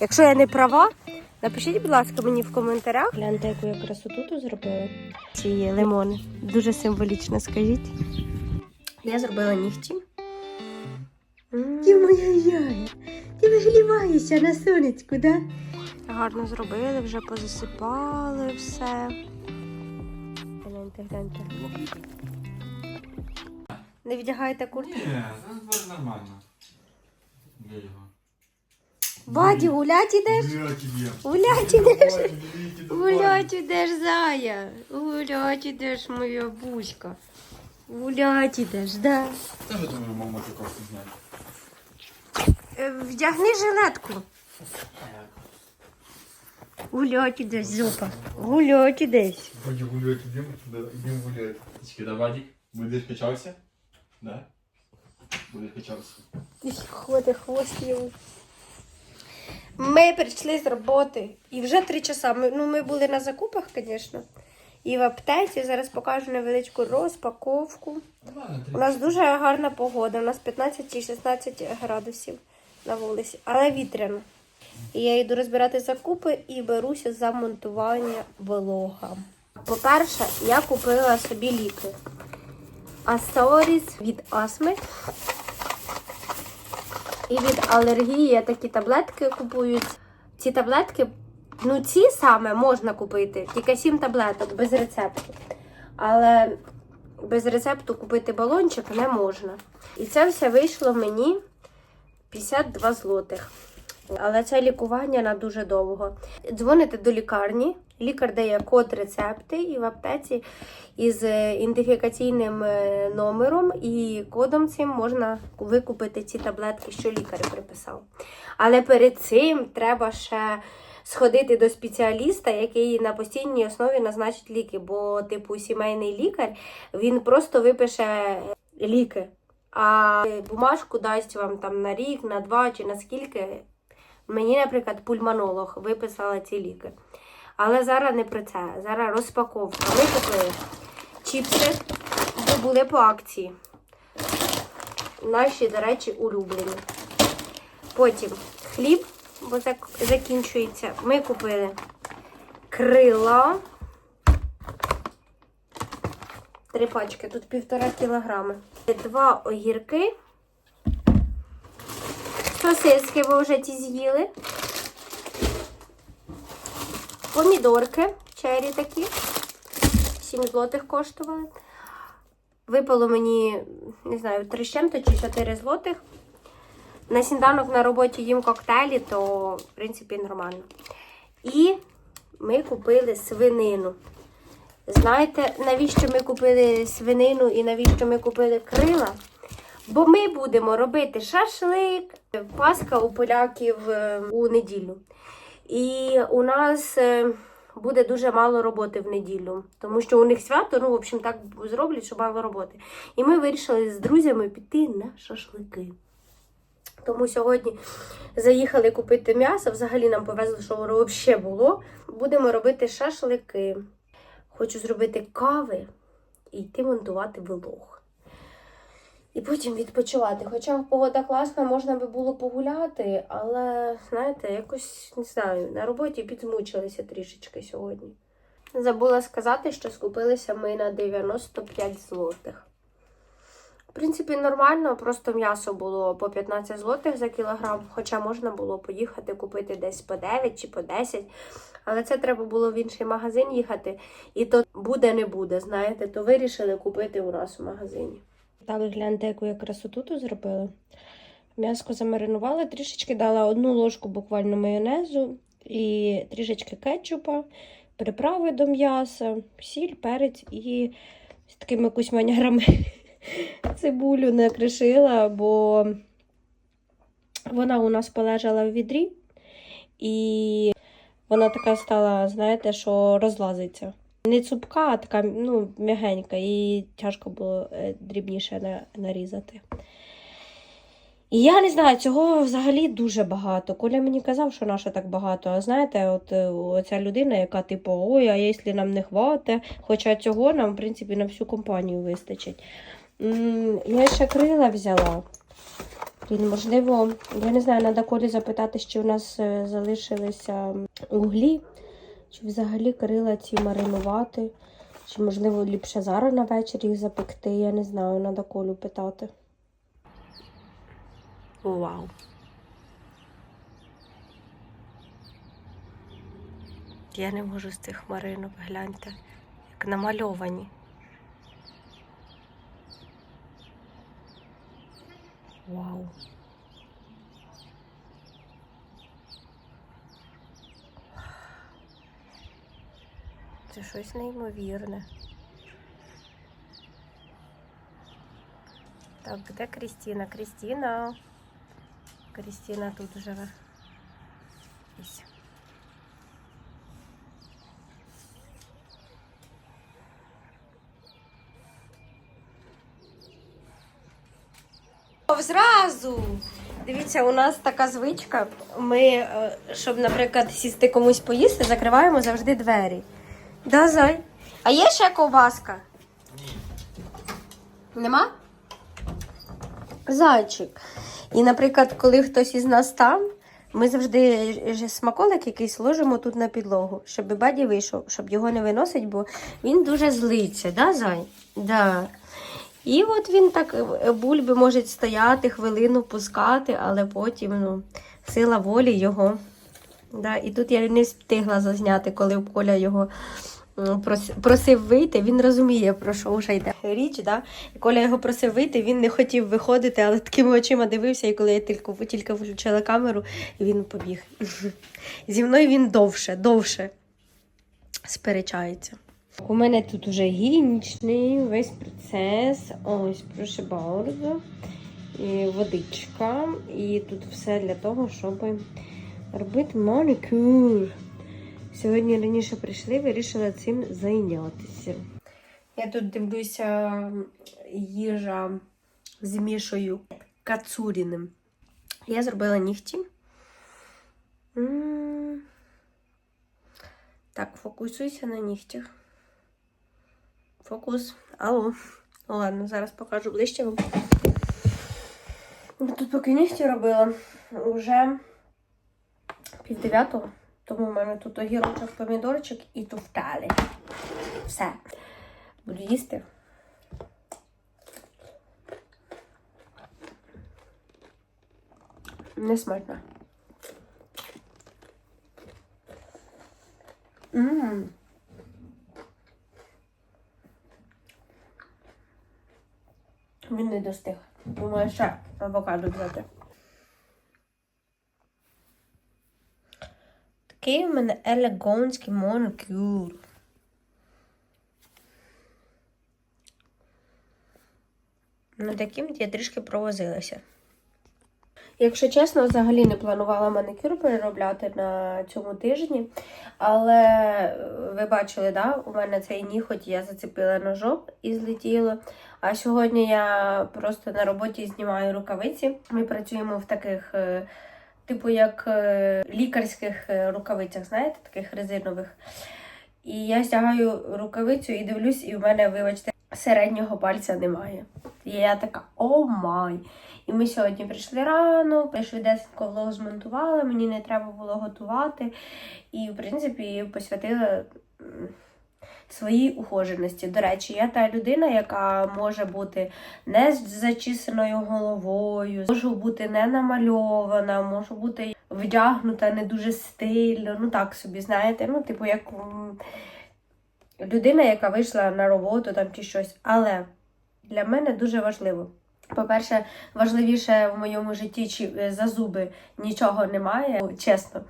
Якщо я не права, напишіть, будь ласка, мені в коментарях. Гляньте, яку я красоту тут зробила. Ці лимони. Дуже символічно, скажіть. Я зробила нігті. Ти моя яя, ти вигріваєшся на сонечку, да? Гарно зробили, вже позасипали все. Гляньте, гляньте. Не вдягайте куртку. Ні, зараз нормально. Де його? Баді, гулять ідеш? Гулять ідеш? Гулять ідеш, зая. Гулять ідеш, моя бузька. Гулять ідеш, да. Теж думаю, мама кофту зняти. Е, Вдягни жилетку. Гулять ідеш, зупа. Гулять ідеш. Ході гуляти, йдемо, да, йдемо гуляти. Тички, да, Вадик? Будеш качався? Да? Будеш качався. Ходить хвост йому. Ми прийшли з роботи. І вже три часа. Ми, ну, ми були на закупах, звісно. І в аптеці. Зараз покажу невеличку розпаковку. У нас дуже гарна погода. У нас 15 чи 16 градусів на вулиці, але вітряно. І я йду розбирати закупи і беруся за монтування влога. По-перше, я купила собі ліки. Асторіс від астми. І від алергії такі таблетки купую. Ці таблетки, ну ці саме можна купити, тільки 7 таблеток без рецепту. Але без рецепту купити балончик не можна. І це все вийшло мені 52 злотих. Але це лікування на дуже довго. Дзвоните до лікарні, лікар дає код рецепти і в аптеці із е, ідентифікаційним е, номером і кодом цим можна викупити ці таблетки, що лікар приписав. Але перед цим треба ще сходити до спеціаліста, який на постійній основі назначить ліки. Бо, типу, сімейний лікар він просто випише ліки, а бумажку дасть вам там на рік, на два чи на скільки. Мені, наприклад, пульмонолог виписала ці ліки. Але зараз не про це. Зараз розпаковка. Ми купили чіпси, бо були по акції. Наші, до речі, улюблені. Потім хліб, бо зак- закінчується. Ми купили крила. Три пачки, тут півтора кілограми. Два огірки. Сосиски ви вже ті з'їли. Помідорки, чері такі. 7 злотих коштували. Випало мені, не знаю, 3 з чим-то чи 4 злотих. На сніданок на роботі їм коктейлі, то, в принципі, нормально. І ми купили свинину. Знаєте, навіщо ми купили свинину і навіщо ми купили крила? Бо ми будемо робити шашлик, Пасха у поляків е, у неділю. І у нас е, буде дуже мало роботи в неділю, тому що у них свято, ну, в общем, так зроблять, що мало роботи. І ми вирішили з друзями піти на шашлики. Тому сьогодні заїхали купити м'ясо. Взагалі нам повезло, що воно взагалі було. Будемо робити шашлики. Хочу зробити кави і йти монтувати влог. І потім відпочивати. Хоча погода класна, можна би було погуляти, але, знаєте, якось не знаю, на роботі підзмучилися трішечки сьогодні. Забула сказати, що скупилися ми на 95 злотих. В принципі, нормально, просто м'ясо було по 15 злотих за кілограм, хоча можна було поїхати купити десь по 9 чи по 10. Але це треба було в інший магазин їхати, і то буде не буде, знаєте, то вирішили купити у нас у магазині. Так, гляньте, яку я красоту тут зробила. М'яско замаринувала, трішечки дала одну ложку буквально майонезу і трішечки кетчупа, приправи до м'яса, сіль, перець і з такими кусьманярами цибулю накришила, бо вона у нас полежала в відрі, і вона така стала, знаєте, що розлазиться. Не цупка, а така ну, м'ягенька, і тяжко було е, дрібніше на- нарізати. І я не знаю, цього взагалі дуже багато. Коля мені казав, що наша так багато. А знаєте, от е, оця людина, яка типу, ой, а якщо нам не хватить, хоча цього нам, в принципі, на всю компанію вистачить. Я ще крила взяла. Блін, можливо, я не знаю, треба Колі запитати, чи у нас е, залишилися углі, чи взагалі крила ці маринувати, чи, можливо, ліпше зараз на вечір їх запекти. Я не знаю, треба Колю питати. Вау. Я не можу з цих маринок, гляньте, як намальовані. Вау. Це щось неймовірне. Так, де Крістіна? Крістіна. Крістіна тут живе. Ось. Зразу. Дивіться, у нас така звичка. Ми, е, щоб, наприклад, сісти комусь поїсти, закриваємо завжди двері. Да, Зай? А є ще ковбаска? Нема? Зайчик. І, наприклад, коли хтось із нас там, ми завжди смаколик якийсь ложимо тут на підлогу, щоб баді вийшов, щоб його не виносить, бо він дуже злиться, да, Зай? Да. І от він так бульби може стояти, хвилину пускати, але потім ну, сила волі його. Да, і тут я не встигла зазняти, коли Коля його просив вийти. Він розуміє, про що вже йде річ. Да? І Коля його просив вийти, він не хотів виходити, але такими очима дивився, і коли я тільки, тільки включила камеру, він побіг. Зі мною він довше, довше сперечається. У мене тут уже гігієнічний весь процес. Ось, прошу. І водичка. І тут все для того, щоб робити манікюр. Сьогодні раніше прийшли, вирішила цим зайнятися. Я тут дивлюся їжа з Мішою Кацуріним. Я зробила нігті. Так, фокусуйся на нігтях. Фокус. Алло. Ну ладно, зараз покажу ближче вам. Тут поки нігті робила вже пів дев'ятого, тому в мене тут огірочок, помідорчик і туфталі. Все. Буду їсти. Не смачно. Ммм. Він не достиг. Думаю, ще авокадо взяти. Такий в мене елегантський манікюр. Над яким я трішки провозилася. Якщо чесно, взагалі не планувала манікюр переробляти на цьому тижні. Але е, ви бачили, да, у мене цей ніготь я зацепила ножом і злетіло. А сьогодні я просто на роботі знімаю рукавиці. Ми працюємо в таких, е, типу, як е, лікарських е, рукавицях, знаєте, таких резинових. І я стягаю рукавицю і дивлюсь, і в мене, вибачте, середнього пальця немає. І я така, о май! І ми сьогодні прийшли рано, швидесенько влог змонтували, мені не треба було готувати. І, в принципі, посвятила своїй ухоженості. До речі, я та людина, яка може бути не з зачісаною головою, можу бути не намальована, можу бути вдягнута не дуже стильно. Ну так собі, знаєте, ну, типу, як людина, яка вийшла на роботу там чи щось. Але для мене дуже важливо. По-перше, важливіше в моєму житті чи е, за зуби нічого немає. Чесно,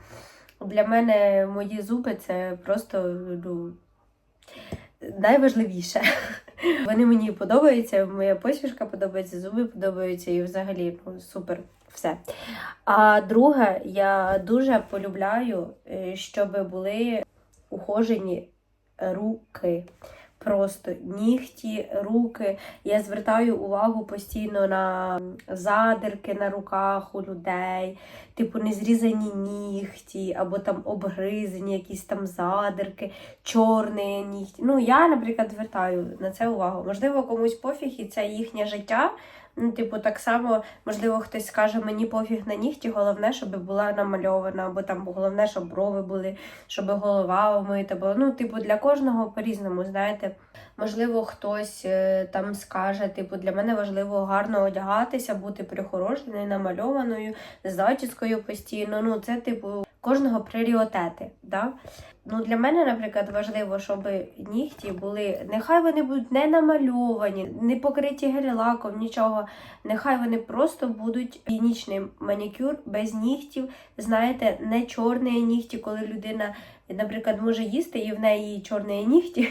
для мене мої зуби це просто ну, найважливіше. Вони мені подобаються, моя посмішка подобається, зуби подобаються і взагалі ну, супер все. А друге, я дуже полюбляю, е, щоб були ухожені руки. Просто нігті, руки. Я звертаю увагу постійно на задирки на руках у людей, типу незрізані нігті, або там обгризані якісь там задирки, чорні нігті. Ну, я, наприклад, звертаю на це увагу. Можливо, комусь пофіг, і це їхнє життя. Ну, типу, так само, можливо, хтось скаже, мені пофіг на нігті, головне, щоб була намальована, або там головне, щоб брови були, щоб голова омита. Бо, ну, типу, для кожного по-різному, знаєте. Можливо, хтось е, там скаже, типу, для мене важливо гарно одягатися, бути прихорошеною, намальованою, з зачіскою постійно. Ну, це, типу, кожного пріоритети. Да? Ну, для мене, наприклад, важливо, щоб нігті були, нехай вони будуть не намальовані, не покриті гель-лаком, нічого. Нехай вони просто будуть гігієнічний манікюр без нігтів. Знаєте, не чорні нігті, коли людина, наприклад, може їсти і в неї чорні нігті.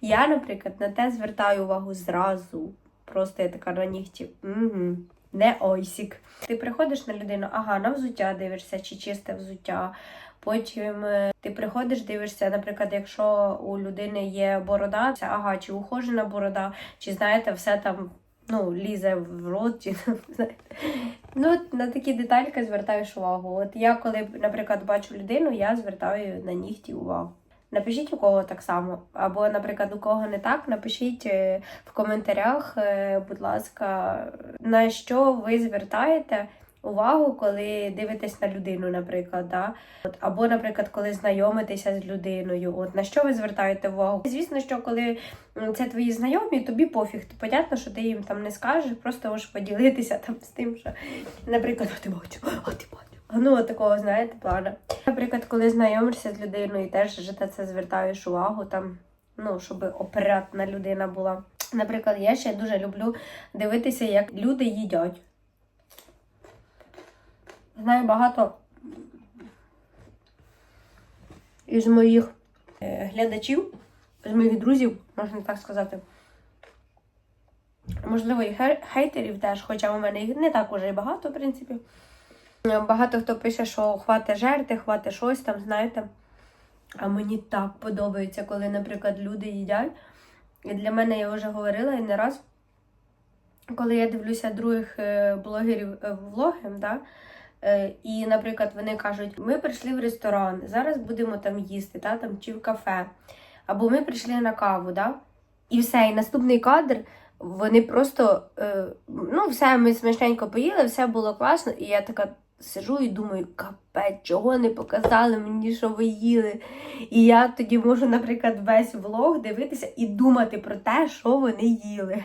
Я, наприклад, на те звертаю увагу зразу. Просто я така на нігті. Угу. Не ойсік. Ти приходиш на людину, ага, на взуття дивишся, чи чисте взуття. Потім е, ти приходиш, дивишся, наприклад, якщо у людини є борода, це ага, чи ухожена борода, чи знаєте, все там ну, лізе в рот, чи знаєте. Ну, на такі детальки звертаєш увагу. От я, коли, наприклад, бачу людину, я звертаю на нігті увагу. Напишіть у кого так само, або, наприклад, у кого не так, напишіть е, в коментарях, е, будь ласка, на що ви звертаєте увагу, коли дивитесь на людину, наприклад, да? От, або, наприклад, коли знайомитеся з людиною. От на що ви звертаєте увагу? Звісно, що коли це твої знайомі, тобі пофіг. Понятно, що ти їм там не скажеш, просто можеш поділитися там з тим, що, наприклад, ти бачу, а ти бачу. Ну, такого, знаєте, плана. Наприклад, коли знайомишся з людиною, теж же ти це звертаєш увагу, там, ну, щоб опрятна людина була. Наприклад, я ще дуже люблю дивитися, як люди їдять. Знаю багато із моїх е, глядачів, з моїх друзів, можна так сказати. Можливо, і хейтерів теж, хоча у мене їх не так уже і багато, в принципі. Багато хто пише, що хвати жерти, хвати щось там, знаєте. А мені так подобається, коли, наприклад, люди їдять. І для мене я вже говорила і не раз, коли я дивлюся других е, блогерів е, влоги, да, е, і, наприклад, вони кажуть, ми прийшли в ресторан, зараз будемо там їсти, та, там, чи в кафе, або ми прийшли на каву, да, і все, і наступний кадр. Вони просто, ну, все, ми смачненько поїли, все було класно, і я така сижу і думаю, капець, чого не показали мені, що ви їли. І я тоді можу, наприклад, весь влог дивитися і думати про те, що вони їли.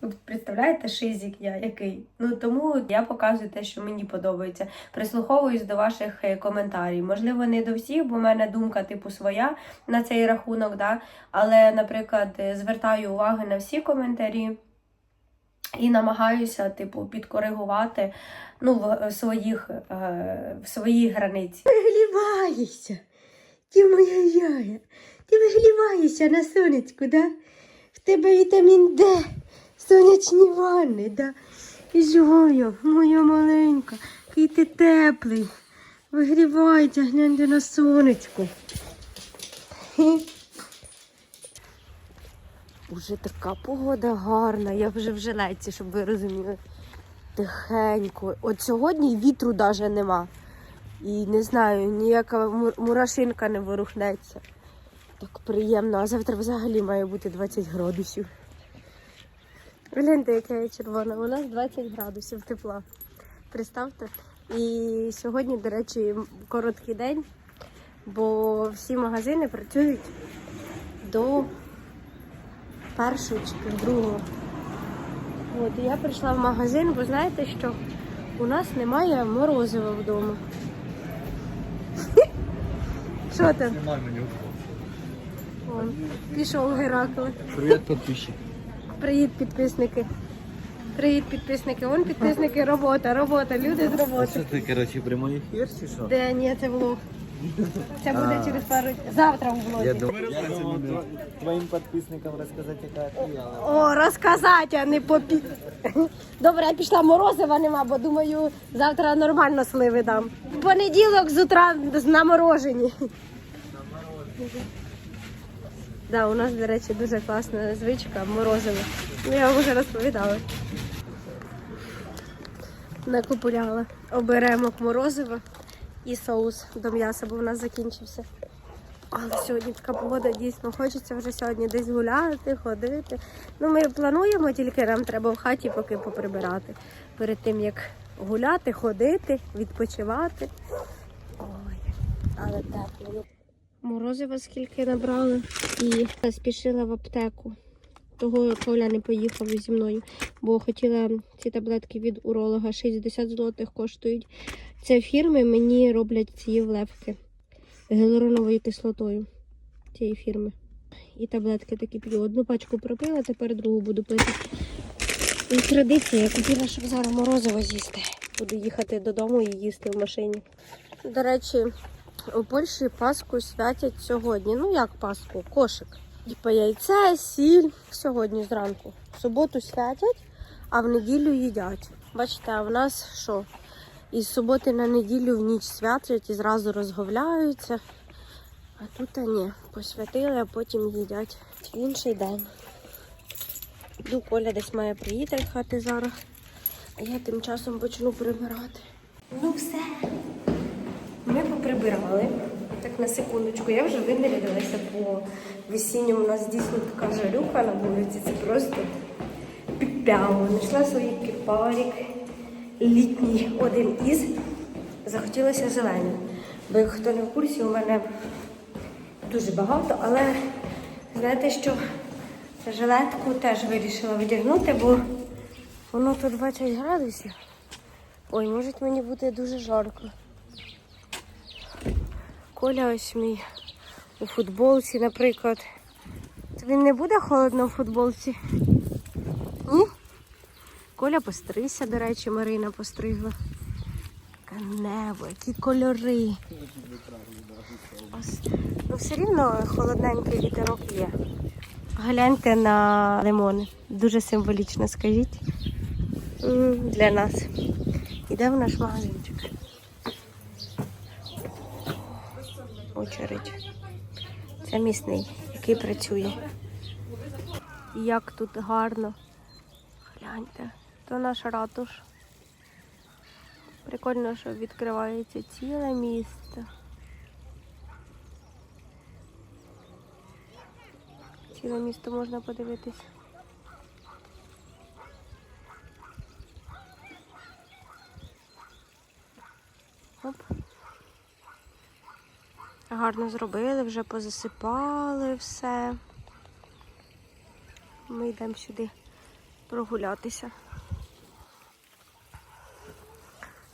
От представляєте, шизик я який? Ну тому я показую те, що мені подобається. Прислуховуюсь до ваших е, коментарів. Можливо, не до всіх, бо в мене думка типу своя на цей рахунок, да? але, наприклад, е, звертаю увагу на всі коментарі. І намагаюся, типу, підкоригувати ну, в, в своїх, е, в своїй границі. Вигріваєшся. Ти моя яя. Ти вигріваєшся на сонечку, да? В тебе вітамін Д, сонячні ванни, да? І живою, моя маленька, який ти теплий. Вигрівається, гляньте на сонечку. Уже така погода гарна, я вже в жилетці, щоб ви розуміли. Тихенько. От сьогодні вітру навіть нема. І не знаю, ніяка мурашинка не ворухнеться. Так приємно, а завтра взагалі має бути 20 градусів. Гляньте, яка я червона. У нас 20 градусів тепла. Представте. І сьогодні, до речі, короткий день, бо всі магазини працюють до першого чи другого. От, і я прийшла в магазин, бо знаєте що? У нас немає морозива вдома. Що там? Немає меню. Вон, пішов Геракл. Привіт, підписчик. Привіт, підписники. Привіт, підписники. Вон підписники, робота, робота, люди з роботи. ти, коротше, прямий ефір чи що? Де ні, це влог. Це буде через пару завтра в влогі. Я думаю, твоїм підписникам розказати, яка ти. О, розказати, а не попі. Добре, я пішла морозива нема, бо думаю, завтра нормально сливи дам. В понеділок з утра наморожені. Да, у нас, до речі, дуже класна звичка морозиво. Ну, я вам вже розповідала. Накупуляла. Оберемок морозива і соус до м'яса, бо в нас закінчився. Але сьогодні така погода дійсно хочеться вже сьогодні десь гуляти, ходити. Ну, ми плануємо, тільки нам треба в хаті поки поприбирати. Перед тим як гуляти, ходити, відпочивати. Ой, але тепло. Морозива скільки набрали і спішила в аптеку. Того Коля не поїхав зі мною, бо хотіла ці таблетки від уролога 60 злотих коштують. Це фірми мені роблять ці влепки гіалуроновою кислотою цієї фірми. І таблетки такі п'ю. Одну пачку пропила, тепер другу буду пити. І традиція, я купила, щоб зараз морозиво з'їсти. Буду їхати додому і їсти в машині. До речі, у Польщі Пасху святять сьогодні. Ну як Пасху? Кошик. Типа яйце, сіль сьогодні зранку. В суботу святять, а в неділю їдять. Бачите, а в нас що? Із суботи на неділю в ніч святять і зразу розговляються. А тут а ні, посвятили, а потім їдять в інший день. Йду, Коля десь має приїхати хати зараз. А я тим часом почну прибирати. Ну все. Ми поприбирали. Так на секундочку, я вже винарядилася по весінньому. У нас дійсно така жарюка на вулиці. Це просто піпяво. Знайшла свій кипарик літній один із. Захотілося зелений. Бо як хто не в курсі, у мене дуже багато, але знаєте що? Жилетку теж вирішила видягнути, бо воно тут 20 градусів. Ой, може мені бути дуже жарко. Коля ось мій у футболці, наприклад. Тобі не буде холодно в футболці? Ні? Коля постригся, до речі, Марина постригла. Небо, які кольори. Ось. Ну, все рівно холодненький вітерок є. Гляньте на лимони. Дуже символічно, скажіть. Для нас. Йдемо в наш магазинчик. Очередь. Це місний, який працює. Як тут гарно. Гляньте, то наш ратуш. Прикольно, що відкривається ціле місто. Ціле місто можна подивитись. Оп. Гарно зробили, вже позасипали все. Ми йдемо сюди прогулятися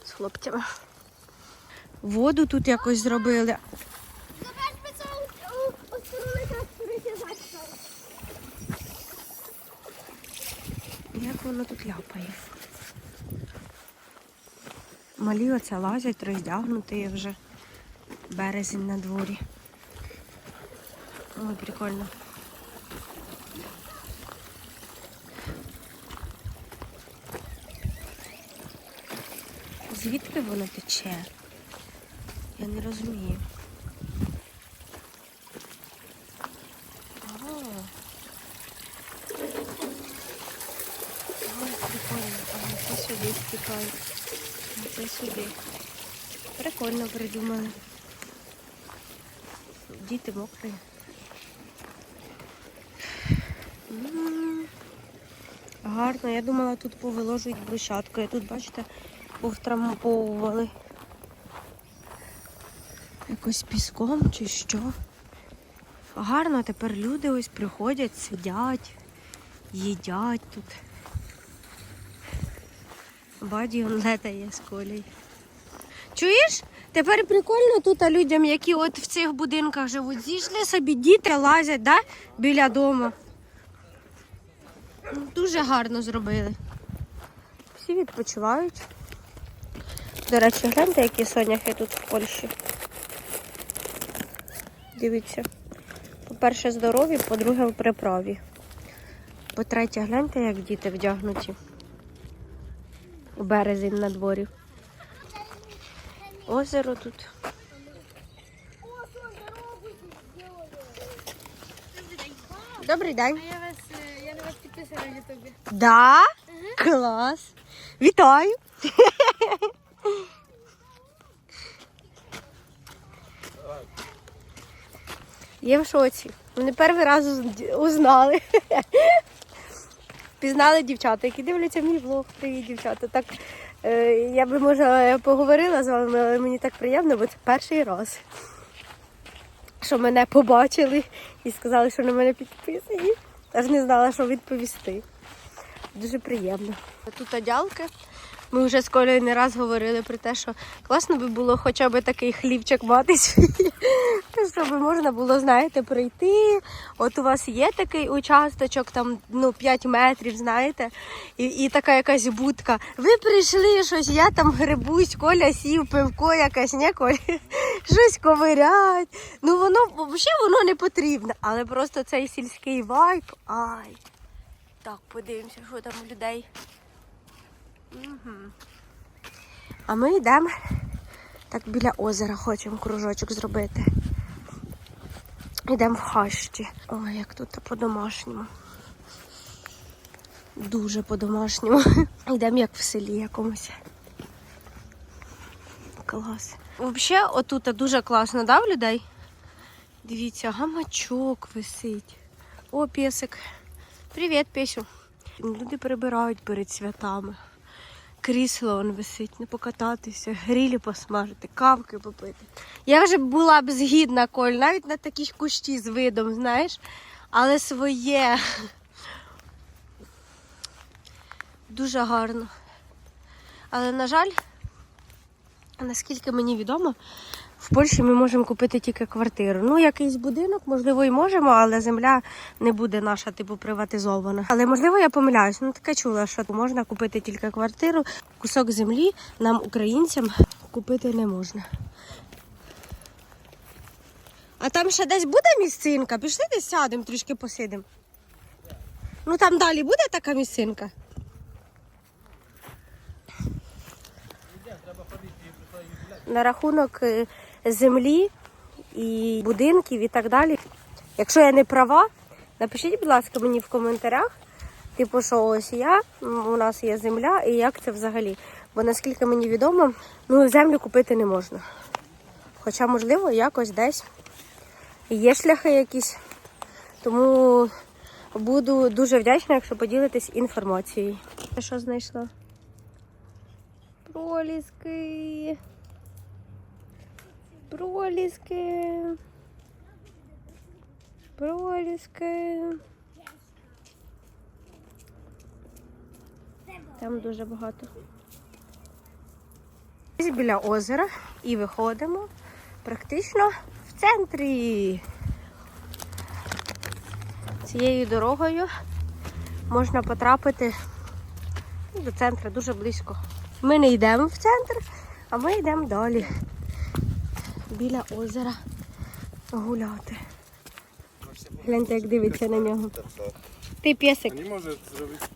з хлопцями. Воду тут якось зробили. Як воно тут ляпає? Малі оце лазять, роздягнуті вже. Березень на дворі. Ой, прикольно. Звідки воно тече? Я не розумію. А. Ой, прикольно. Ага, це сюди стікає. Це сюди. Прикольно придумали. Діти мокрі. Гарно, я думала, тут повиложують брусчаткою. Тут, бачите, повтрамповували. Якось піском чи що. Гарно, тепер люди ось приходять, сидять, їдять тут. Баді он летає з колій. Чуєш? Тепер прикольно тут людям, які от в цих будинках живуть. Зійшли собі діти, лазять, да? біля дому. Ну, Дуже гарно зробили. Всі відпочивають. До речі, гляньте, які соняхи тут в Польщі. Дивіться. По-перше, здорові, по-друге, в приправі. По-третє, гляньте, як діти вдягнуті. У березень на дворі. Озеро тут. Добрий день. Я вас, е, я на вас підписана на Ютубі. Да? Клас. Вітаю. Я в шоці. Вони перший раз узнали. Пізнали дівчата, які дивляться мій влог. Привіт, дівчата. Так, я би, може, поговорила з вами, але мені так приємно, бо це перший раз. Що мене побачили і сказали, що на мене підписані. Аж не знала, що відповісти. Дуже приємно. Тут одялки. Ми вже з Колею не раз говорили про те, що класно би було хоча б такий хлівчик мати свій, щоб можна було, знаєте, прийти. От у вас є такий участочок, там ну, 5 метрів, знаєте, і, і така якась будка. Ви прийшли щось, я там грибусь, Коля сів, пивко якась, не Коля, щось ковирять. Ну воно взагалі воно не потрібно, але просто цей сільський вайб. Ай. Так, подивимося, що там у людей. А ми йдемо так біля озера, хочемо кружочок зробити. Йдемо в хащі. Ой, як тут по-домашньому. Дуже по-домашньому. Йдемо як в селі якомусь. Клас. Взагалі, отут дуже класно, да, в людей? Дивіться, гамачок висить. О, песик. Привіт, Песю. Люди перебирають перед святами. Крісло он висить, не покататися, грілі посмажити, кавки попити. Я вже була б згідна, Коль, навіть на такій кущі з видом, знаєш, але своє. Дуже гарно. Але, на жаль, наскільки мені відомо, в Польщі ми можемо купити тільки квартиру. Ну, якийсь будинок, можливо, і можемо, але земля не буде наша, типу, приватизована. Але можливо, я помиляюсь. Ну, таке чула, що можна купити тільки квартиру. Кусок землі нам, українцям, купити не можна. А там ще десь буде місцинка? Пішли десь сядемо, трішки посидимо. Ну там далі буде така місцинка. На рахунок е, землі і будинків і так далі. Якщо я не права, напишіть, будь ласка, мені в коментарях. Типу, що ось я, у нас є земля, і як це взагалі. Бо наскільки мені відомо, ну землю купити не можна. Хоча, можливо, якось десь є шляхи якісь. Тому буду дуже вдячна, якщо поділитесь інформацією. Що знайшла? Проліски. Проліски. Проліски. Там дуже багато. Біля озера і виходимо практично в центрі. Цією дорогою можна потрапити до центру дуже близько. Ми не йдемо в центр, а ми йдемо далі. Біля озера гуляти. Гляньте, як дивиться на нього. Ти песик. Zrobić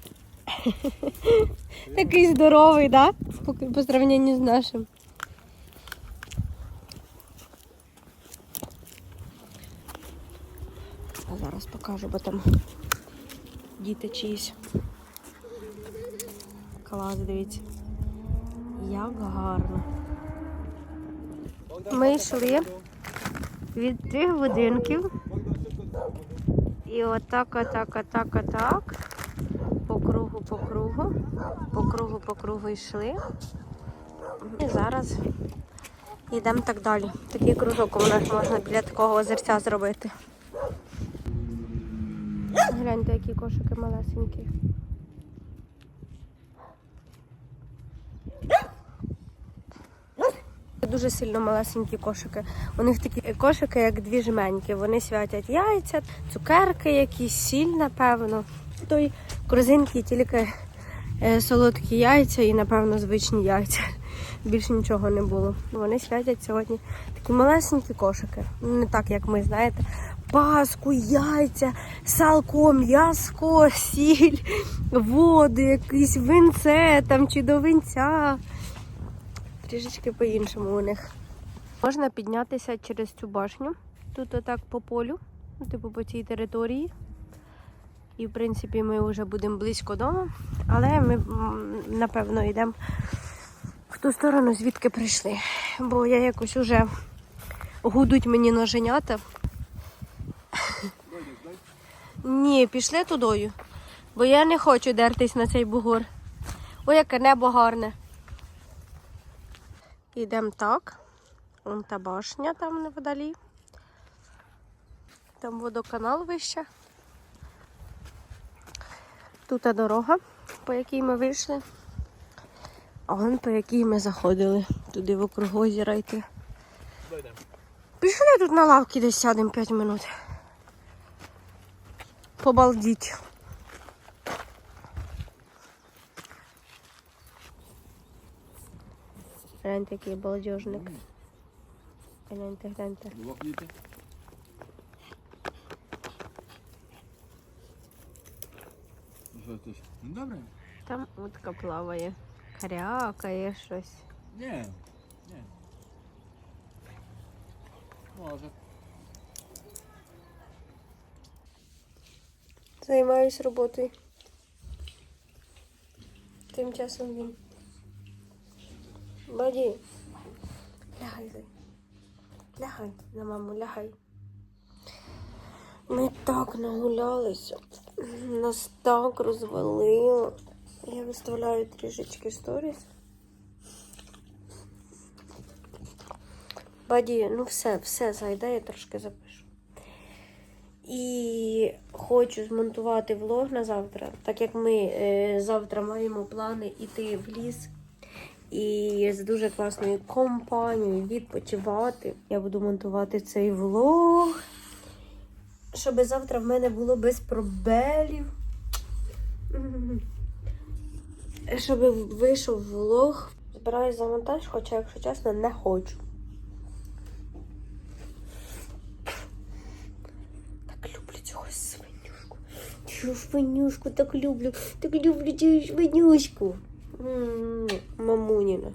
Такий здоровий, да? По, по сравненню з нашим. А зараз покажу, бо там діти чиїсь. Клас, дивіться. Як гарно. Ми йшли від тих будинків. І отак, отак, отак, отак. По кругу, по кругу. По кругу, по кругу йшли. І зараз йдемо так далі. Такий кружок у нас можна біля такого озерця зробити. Гляньте, які кошики малесенькі. Дуже сильно малесенькі кошики. У них такі кошики, як дві жменьки. Вони святять яйця, цукерки якісь, сіль, напевно. Той корзинки тільки е, солодкі яйця і, напевно, звичні яйця. Більше нічого не було. Вони святять сьогодні такі малесенькі кошики. Не так, як ми, знаєте, паску, яйця, салко, м'яско, сіль, воду, якесь винце там чи до винця. Трішечки по-іншому у них. Можна піднятися через цю башню. Тут отак по полю, ну, типу по цій території. І, в принципі, ми вже будемо близько дому, але ми, напевно, йдемо в ту сторону, звідки прийшли. Бо я якось уже гудуть мені ноженята. Ні, пішли тудою. Бо я не хочу дертись на цей бугор. Ой, яке небо гарне. Йдемо так. Вон та башня там невдалі. Там водоканал вище. Тут та дорога, по якій ми вийшли. А вон по якій ми заходили. Туди в округ озера. Пішли тут на лавки десь сядемо 5 минут. Побалдіть. Гляньте, який балдежник. Гляньте, гляньте. Лопніти. Що ти? Ну добре. Там утка плаває. Крякає щось. Ні. Ні. Може. Займаюсь роботою. Тим часом він. Баді. Лягай. Лягай на маму, лягай. Ми так нагулялися. Нас так розвалило. Я виставляю трішечки сторіс. Баді, ну все, все, зайде, я трошки запишу. І хочу змонтувати влог на завтра, так як ми е, завтра маємо плани йти в ліс і з дуже класною компанією відпочивати. Я буду монтувати цей влог, щоб завтра в мене було без пробелів. Щоб вийшов влог. Збираюсь за монтаж, хоча, якщо чесно, не хочу. Так люблю цього свинюшку. Цю свинюшку так люблю. Так люблю цю свинюшку. Мамуніна.